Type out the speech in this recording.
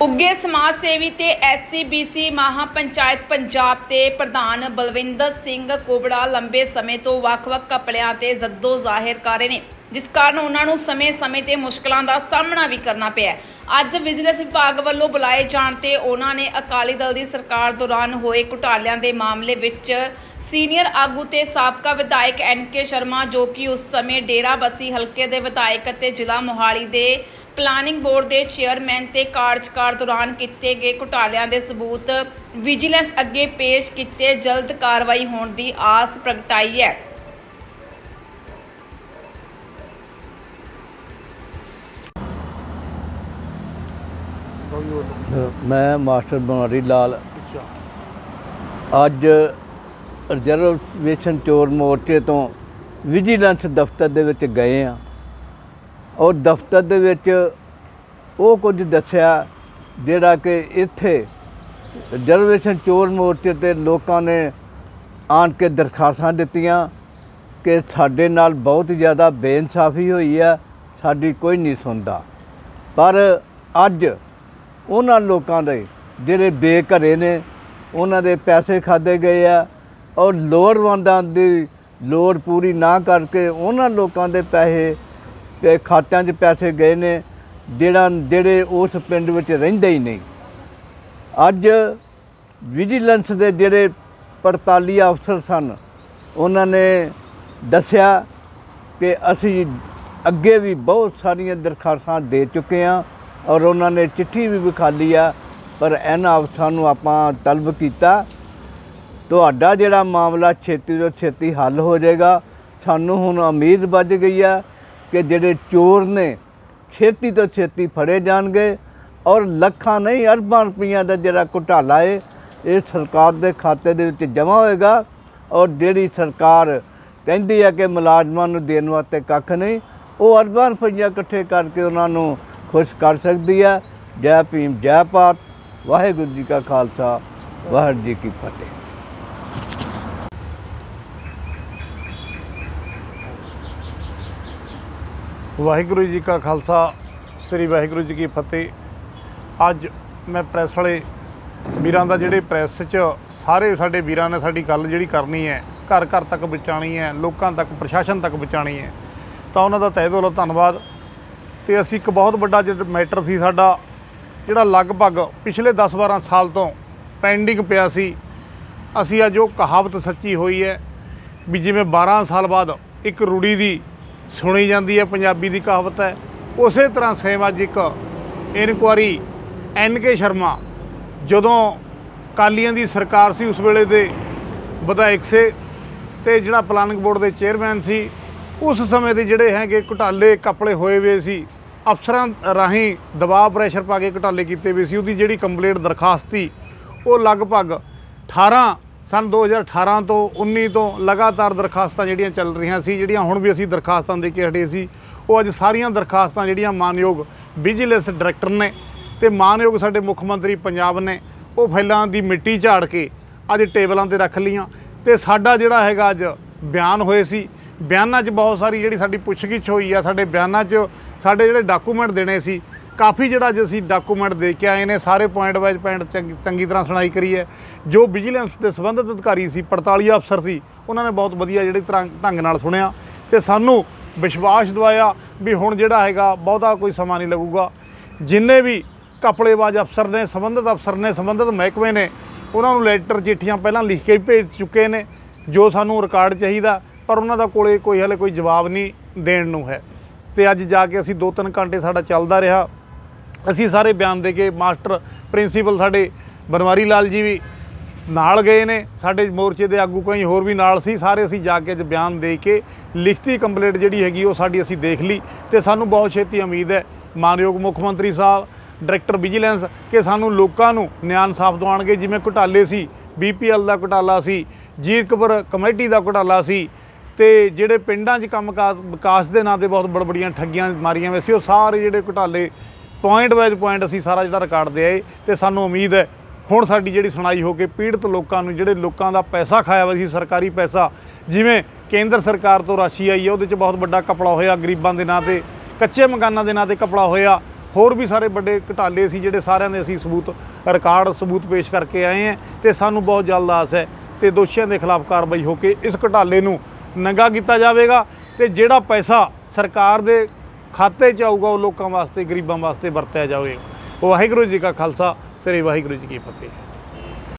ਉੱਗੇ ਸਮਾਜ ਸੇਵੀ ਤੇ ਐਸਸੀਬੀਸੀ ਮਹਾ ਪੰਚਾਇਤ ਪੰਜਾਬ ਦੇ ਪ੍ਰਧਾਨ ਬਲਵਿੰਦਰ ਸਿੰਘ ਕੋਬੜਾ ਲੰਬੇ ਸਮੇਂ ਤੋਂ ਵੱਖ-ਵੱਖ ਕਪੜਿਆਂ ਤੇ ਜ਼ੱਦੋ ਜ਼ਾਹਿਰ ਕਰ ਰਹੇ ਨੇ, ਜਿਸ ਕਾਰਨ ਉਹਨਾਂ ਨੂੰ ਸਮੇਂ-ਸਮੇਂ ਤੇ ਮੁਸ਼ਕਲਾਂ ਦਾ ਸਾਹਮਣਾ ਵੀ ਕਰਨਾ ਪਿਆ ਅੱਜ ਵਿਜੀਲੈਂਸ ਵਿਭਾਗ ਵੱਲੋਂ ਬੁਲਾਏ ਜਾਣ ਤੇ ਉਹਨਾਂ ਨੇ ਅਕਾਲੀ ਦਲ ਦੀ ਸਰਕਾਰ ਦੌਰਾਨ ਹੋਏ ਘੁਟਾਲਿਆਂ ਦੇ ਮਾਮਲੇ ਵਿੱਚ ਸੀਨੀਅਰ ਆਗੂ ਤੇ ਸਾਬਕਾ ਵਿਧਾਇਕ ਐਨ ਕੇ ਸ਼ਰਮਾ, ਜੋ ਕਿ ਉਸ ਸਮੇਂ ਡੇਰਾ ਬਸੀ ਹਲਕੇ ਦੇ ਵਿਧਾਇਕ ਅਤੇ ਜ਼ਿਲ੍ਹਾ ਮੋਹਾਲੀ ਦੇ ਪਲਾਨਿੰਗ ਬੋਰਡ ਦੇ ਚੇਅਰਮੈਨ ਤੇ ਕਾਰਜਕਾਰ ਦੌਰਾਨ ਕੀਤੇ ਗਏ ਘੁਟਾਲਿਆਂ ਦੇ ਸਬੂਤ ਵਿਜੀਲੈਂਸ ਅੱਗੇ ਪੇਸ਼ ਕੀਤੇ, ਜਲਦ ਕਾਰਵਾਈ ਹੋਣ ਦੀ ਆਸ ਪ੍ਰਗਟਾਈ ਹੈ। ਮੈਂ ਮਾਸਟਰ ਬਨਵਾਰੀ ਲਾਲ। ਅੱਜ ਰਿਜ਼ਰਵੇਸ਼ਨ ਚੋਰ ਮੋਰਚੇ ਤੋਂ ਵਿਜੀਲੈਂਸ ਦਫ਼ਤਰ ਦੇ ਵਿੱਚ ਗਏ ਆ ਔਰ ਦਫ਼ਤਰ ਦੇ ਵਿੱਚ ਉਹ ਕੁਝ ਦੱਸਿਆ ਜਿਹੜਾ ਕਿ ਇੱਥੇ ਰਿਜ਼ਰਵੇਸ਼ਨ ਚੋਰ ਮੋਰਚੇ ਤੇ ਲੋਕਾਂ ਨੇ ਆਣ ਕੇ ਦਰਖਾਸਤਾਂ ਦਿੱਤੀਆਂ ਕਿ ਸਾਡੇ ਨਾਲ ਬਹੁਤ ਜ਼ਿਆਦਾ ਬੇਇਨਸਾਫੀ ਹੋਈ ਆ, ਸਾਡੀ ਕੋਈ ਨਹੀਂ ਸੁਣਦਾ। ਪਰ ਅੱਜ ਉਹਨਾਂ ਲੋਕਾਂ ਦੇ ਜਿਹੜੇ ਬੇਘਰੇ ਨੇ, ਉਹਨਾਂ ਦੇ ਪੈਸੇ ਖਾਦੇ ਗਏ ਆ ਔਰ ਲੋੜਵੰਦਾਂ ਦੀ ਲੋੜ ਪੂਰੀ ਨਾ ਕਰਕੇ ਉਹਨਾਂ ਲੋਕਾਂ ਦੇ ਪੈਸੇ ਖਾਤਿਆਂ 'ਚ ਪੈਸੇ ਗਏ ਨੇ, ਜਿਹੜਾ, ਜਿਹੜੇ ਉਸ ਪਿੰਡ ਵਿੱਚ ਰਹਿੰਦੇ ਹੀ ਨਹੀਂ। ਅੱਜ ਵਿਜੀਲੈਂਸ ਦੇ ਜਿਹੜੇ ਪੜਤਾਲੀ ਅਫਸਰ ਸਨ, ਉਹਨਾਂ ਨੇ ਦੱਸਿਆ ਕਿ ਅਸੀਂ ਅੱਗੇ ਵੀ ਬਹੁਤ ਸਾਰੀਆਂ ਦਰਖਾਸਤਾਂ ਦੇ ਚੁੱਕੇ ਹਾਂ ਔਰ ਉਹਨਾਂ ਨੇ ਚਿੱਠੀ ਵੀ ਵਿਖਾਲੀ ਆ, ਪਰ ਇਹਨਾਂ ਅਫਸਰਾਂ ਨੂੰ ਆਪਾਂ ਤਲਬ ਕੀਤਾ। ਤੁਹਾਡਾ ਜਿਹੜਾ ਮਾਮਲਾ ਛੇਤੀ ਤੋਂ ਛੇਤੀ ਹੱਲ ਹੋ ਜਾਏਗਾ, ਸਾਨੂੰ ਹੁਣ ਉਮੀਦ ਵੱਜ ਗਈ ਆ ਕਿ ਜਿਹੜੇ ਚੋਰ ਨੇ, ਛੇਤੀ ਤੋਂ ਛੇਤੀ ਫੜੇ ਜਾਣਗੇ ਔਰ ਲੱਖਾਂ ਨਹੀਂ ਅਰਬਾਂ ਰੁਪਈਆਂ ਦਾ ਜਿਹੜਾ ਘੁਟਾਲਾ ਏ, ਇਹ ਸਰਕਾਰ ਦੇ ਖਾਤੇ ਦੇ ਵਿੱਚ ਜਮ੍ਹਾਂ ਹੋਏਗਾ ਔਰ ਜਿਹੜੀ ਸਰਕਾਰ ਕਹਿੰਦੀ ਹੈ ਕਿ ਮੁਲਾਜ਼ਮਾਂ ਨੂੰ ਦੇਣ ਵਾਸਤੇ ਕੱਖ ਨਹੀਂ, ਉਹ ਅਰਬਾਂ ਰੁਪਈਆ ਇਕੱਠੇ ਕਰਕੇ ਉਹਨਾਂ ਨੂੰ ਖੁਸ਼ ਕਰ ਸਕਦੀ ਹੈ। ਜੈ ਭੀਮ, ਜੈ ਭਾਰਤ। ਵਾਹਿਗੁਰੂ ਜੀ ਕਾ ਖਾਲਸਾ, ਵਾਹਿਗੁਰੂ ਜੀ ਕੀ ਫਤਿਹ। ਵਾਹਿਗੁਰੂ ਜੀ ਕਾ ਖਾਲਸਾ, ਸ੍ਰੀ ਵਾਹਿਗੁਰੂ ਜੀ ਕੀ ਫਤਿਹ। ਅੱਜ ਮੈਂ ਪ੍ਰੈਸ ਵਾਲੇ ਵੀਰਾਂ ਦਾ ਜਿਹੜੇ ਪ੍ਰੈਸ 'ਚ ਸਾਰੇ ਸਾਡੇ ਵੀਰਾਂ ਨੇ ਸਾਡੀ ਗੱਲ ਜਿਹੜੀ ਕਰਨੀ ਹੈ, ਘਰ ਘਰ ਤੱਕ ਪਹੁੰਚਾਉਣੀ ਹੈ, ਲੋਕਾਂ ਤੱਕ, ਪ੍ਰਸ਼ਾਸਨ ਤੱਕ ਪਹੁੰਚਾਉਣੀ ਹੈ, ਤਾਂ ਉਹਨਾਂ ਦਾ ਤਹਿ ਦਿਲੋਂ ਧੰਨਵਾਦ। ਤੇ ਅਸੀਂ ਇੱਕ ਬਹੁਤ ਵੱਡਾ ਜਿਹੜਾ ਮੈਟਰ ਸੀ ਸਾਡਾ, ਜਿਹੜਾ ਲਗਭਗ ਪਿਛਲੇ 10-12 ਸਾਲ ਤੋਂ ਪੈਂਡਿੰਗ ਪਿਆ ਸੀ। ਅਸੀਂ ਅੱਜ ਉਹ ਕਹਾਵਤ ਸੱਚੀ ਹੋਈ ਹੈ ਵੀ ਜਿਵੇਂ 12 ਸਾਲ ਬਾਅਦ ਇੱਕ ਰੂੜੀ ਦੀ ਸੁਣੀ ਜਾਂਦੀ ਹੈ, ਪੰਜਾਬੀ ਦੀ ਕਹਾਵਤ ਹੈ। ਉਸੇ ਤਰ੍ਹਾਂ ਸੇਮ ਅੱਜ ਇੱਕ ਇਨਕੁਆਰੀ ਐਨ ਕੇ ਸ਼ਰਮਾ, ਜਦੋਂ ਕਾਲੀਆਂ ਦੀ ਸਰਕਾਰ ਸੀ, ਉਸ ਵੇਲੇ ਦੇ ਵਿਧਾਇਕ ਸੇ ਤੇ ਜਿਹੜਾ ਪਲਾਨਿੰਗ ਬੋਰਡ ਦੇ ਚੇਅਰਮੈਨ ਸੀ, ਉਸ ਸਮੇਂ ਦੇ ਜਿਹੜੇ ਹੈਗੇ ਘੁਟਾਲੇ ਕਪੜੇ ਹੋਏ ਹੋਏ ਸੀ, ਅਫਸਰਾਂ ਰਾਹੀਂ ਦਬਾਅ ਪ੍ਰੈਸ਼ਰ ਪਾ ਕੇ ਘੁਟਾਲੇ ਕੀਤੇ ਵੇ ਸੀ, ਉਹਦੀ ਜਿਹੜੀ ਕੰਪਲੇਂਟ ਦਰਖਾਸਤ ਸੀ, ਉਹ ਲਗਭਗ 18 ਸਨ 2018 ਤੋਂ 19 ਤੋਂ ਲਗਾਤਾਰ ਦਰਖਾਸਤਾਂ ਜਿਹੜੀਆਂ ਚੱਲ ਰਹੀਆਂ ਸੀ, ਜਿਹੜੀਆਂ ਹੁਣ ਵੀ ਅਸੀਂ ਦਰਖਾਸਤਾਂ ਦੇ ਕੇ ਹਟੇ ਸੀ, ਉਹ ਅੱਜ ਸਾਰੀਆਂ ਦਰਖਾਸਤਾਂ ਜਿਹੜੀਆਂ ਮਾਨਯੋਗ ਵਿਜੀਲੈਂਸ ਡਾਇਰੈਕਟਰ ਨੇ ਤੇ ਮਾਨਯੋਗ ਸਾਡੇ ਮੁੱਖ ਮੰਤਰੀ ਪੰਜਾਬ ਨੇ, ਉਹ ਫੈਲਾਂ ਦੀ ਮਿੱਟੀ ਝਾੜ ਕੇ ਅੱਜ ਟੇਬਲਾਂ ਤੇ ਰੱਖ ਲੀਆਂ ਤੇ ਸਾਡਾ ਜਿਹੜਾ ਹੈਗਾ ਅੱਜ ਬਿਆਨ ਹੋਏ ਸੀ, ਬਿਆਨਾਂ 'ਚ ਬਹੁਤ ਸਾਰੀ ਜਿਹੜੀ ਸਾਡੀ ਪੁੱਛਗਿੱਛ ਹੋਈ ਆ, ਸਾਡੇ ਬਿਆਨਾਂ 'ਚ ਸਾਡੇ ਜਿਹੜੇ ਡਾਕੂਮੈਂਟ ਦੇਣੇ ਸੀ ਕਾਫੀ ਜਿਹੜਾ ਅੱਜ ਅਸੀਂ ਡਾਕੂਮੈਂਟ ਦੇ ਕੇ ਆਏ ਨੇ, ਸਾਰੇ ਪੁਆਇੰਟ ਵਾਈਜ਼ ਪੁਆਇੰਟ ਚੰਗੀ ਚੰਗੀ ਤਰ੍ਹਾਂ ਸੁਣਾਈ ਕਰੀ ਹੈ। ਜੋ ਵਿਜੀਲੈਂਸ ਦੇ ਸੰਬੰਧਿਤ ਅਧਿਕਾਰੀ ਸੀ 45 ਅਫਸਰ ਸੀ, ਉਹਨਾਂ ਨੇ ਬਹੁਤ ਵਧੀਆ ਜਿਹੜੇ ਤਰ੍ਹਾਂ ਢੰਗ ਨਾਲ ਸੁਣਿਆ ਤੇ ਸਾਨੂੰ ਵਿਸ਼ਵਾਸ ਦਵਾਇਆ ਵੀ ਹੁਣ ਜਿਹੜਾ ਹੈਗਾ, ਬਹੁਤਾ ਕੋਈ ਸਮਾਂ ਨਹੀਂ ਲੱਗੂਗਾ। ਜਿੰਨੇ ਵੀ ਕਪੜੇਬਾਜ਼ ਅਫਸਰ ਨੇ, ਸੰਬੰਧਿਤ ਅਫਸਰ ਨੇ, ਸੰਬੰਧਿਤ ਮਹਿਕਮੇ ਨੇ, ਉਹਨਾਂ ਨੂੰ ਲੈਟਰ ਚਿੱਠੀਆਂ ਪਹਿਲਾਂ ਲਿਖ ਕੇ ਭੇਜ ਚੁੱਕੇ ਨੇ, ਜੋ ਸਾਨੂੰ ਰਿਕਾਰਡ ਚਾਹੀਦਾ, ਪਰ ਉਹਨਾਂ ਦਾ ਕੋਲੇ ਕੋਈ ਹਲੇ ਕੋਈ ਜਵਾਬ ਨਹੀਂ ਦੇਣ ਨੂੰ ਹੈ। ਤੇ ਅੱਜ ਜਾ ਕੇ ਅਸੀਂ 2-3 ਘੰਟੇ ਸਾਡਾ ਚੱਲਦਾ ਰਿਹਾ। ਅਸੀਂ ਸਾਰੇ ਬਿਆਨ ਦੇ ਕੇ ਮਾਸਟਰ ਪ੍ਰਿੰਸੀਪਲ ਸਾਡੇ ਬਨਵਾਰੀ ਲਾਲ ਜੀ ਵੀ ਨਾਲ ਗਏ ਨੇ, ਸਾਡੇ ਮੋਰਚੇ ਦੇ ਆਗੂ ਕਈ ਹੋਰ ਵੀ ਨਾਲ ਸੀ, ਸਾਰੇ ਅਸੀਂ ਜਾ ਕੇ ਅੱਜ ਬਿਆਨ ਦੇ ਕੇ ਲਿਖਤੀ ਕੰਪਲੀਟ ਜਿਹੜੀ ਹੈਗੀ ਉਹ ਸਾਡੀ ਅਸੀਂ ਦੇਖ ਲਈ ਤੇ ਸਾਨੂੰ ਬਹੁਤ ਛੇਤੀ ਉਮੀਦ ਹੈ, ਮਾਨਯੋਗ ਮੁੱਖ ਮੰਤਰੀ ਸਾਹਿਬ, ਡਾਇਰੈਕਟਰ ਵਿਜੀਲੈਂਸ ਕਿ ਸਾਨੂੰ ਲੋਕਾਂ ਨੂੰ ਨਿਆਂ ਇਨਸਾਫ ਦਿਵਾਉਣਗੇ, ਜਿਵੇਂ ਘੁਟਾਲੇ ਸੀ ਬੀਪੀਐਲ ਦਾ ਘੁਟਾਲਾ ਸੀ ਜੀਰਕਪੁਰ ਕਮੇਟੀ ਦਾ ਘੁਟਾਲਾ ਸੀ ਤੇ ਜਿਹੜੇ ਪਿੰਡਾਂ 'ਚ ਕੰਮ ਕਾ- ਵਿਕਾਸ ਦੇ ਨਾਂ ਤੇ ਬਹੁਤ ਬੜ ਬੜੀਆਂ ਠੱਗੀਆਂ ਮਾਰੀਆਂ ਵੇ ਸੀ, ਉਹ ਸਾਰੇ ਜਿਹੜੇ ਘੁਟਾਲੇ ਪੁਆਇੰਟ ਵਾਈਜ਼ ਪੁਆਇੰਟ ਅਸੀਂ ਸਾਰਾ ਜਿਹੜਾ ਰਿਕਾਰਡ ਦੇ ਆਏ ਤੇ ਸਾਨੂੰ ਉਮੀਦ ਹੈ ਹੁਣ ਸਾਡੀ ਜਿਹੜੀ ਸੁਣਾਈ ਹੋ ਕੇ ਪੀੜਤ ਲੋਕਾਂ ਨੂੰ ਜਿਹੜੇ ਲੋਕਾਂ ਦਾ ਪੈਸਾ ਖਾਇਆ ਹੋਇਆ ਸੀ, ਸਰਕਾਰੀ ਪੈਸਾ, ਜਿਵੇਂ ਕੇਂਦਰ ਸਰਕਾਰ ਤੋਂ ਰਾਸ਼ੀ ਆਈ ਹੈ, ਉਹਦੇ 'ਚ ਬਹੁਤ ਵੱਡਾ ਕਪੜਾ ਹੋਇਆ, ਗਰੀਬਾਂ ਦੇ ਨਾਂ ਤੇ, ਕੱਚੇ ਮਕਾਨਾਂ ਦੇ ਨਾਂ ਤੇ ਕਪੜਾ ਹੋਇਆ, ਹੋਰ ਵੀ ਸਾਰੇ ਵੱਡੇ ਘਟਾਲੇ ਸੀ ਜਿਹੜੇ ਸਾਰਿਆਂ ਦੇ ਅਸੀਂ ਸਬੂਤ ਰਿਕਾਰਡ ਸਬੂਤ ਪੇਸ਼ ਕਰਕੇ ਆਏ ਹਾਂ ਤੇ ਸਾਨੂੰ ਬਹੁਤ ਜਲਦ ਆਸ ਹੈ ਤੇ ਦੋਸ਼ੀਆਂ ਦੇ ਖਿਲਾਫ ਕਾਰਵਾਈ ਹੋ ਕੇ ਇਸ ਘਟਾਲੇ ਨੂੰ ਨੰਗਾ ਕੀਤਾ ਜਾਵੇਗਾ ਤੇ ਜਿਹੜਾ ਪੈਸਾ ਸਰਕਾਰ ਦੇ ਖਾਤੇ 'ਚ ਆਊਗਾ, ਉਹ ਲੋਕਾਂ ਵਾਸਤੇ, ਗਰੀਬਾਂ ਵਾਸਤੇ ਵਰਤਿਆ ਜਾਵੇ। ਵਾਹਿਗੁਰੂ ਜੀ ਕਾ ਖਾਲਸਾ, ਸ੍ਰੀ ਵਾਹਿਗੁਰੂ ਜੀ ਕੀ ਫਤਿਹ।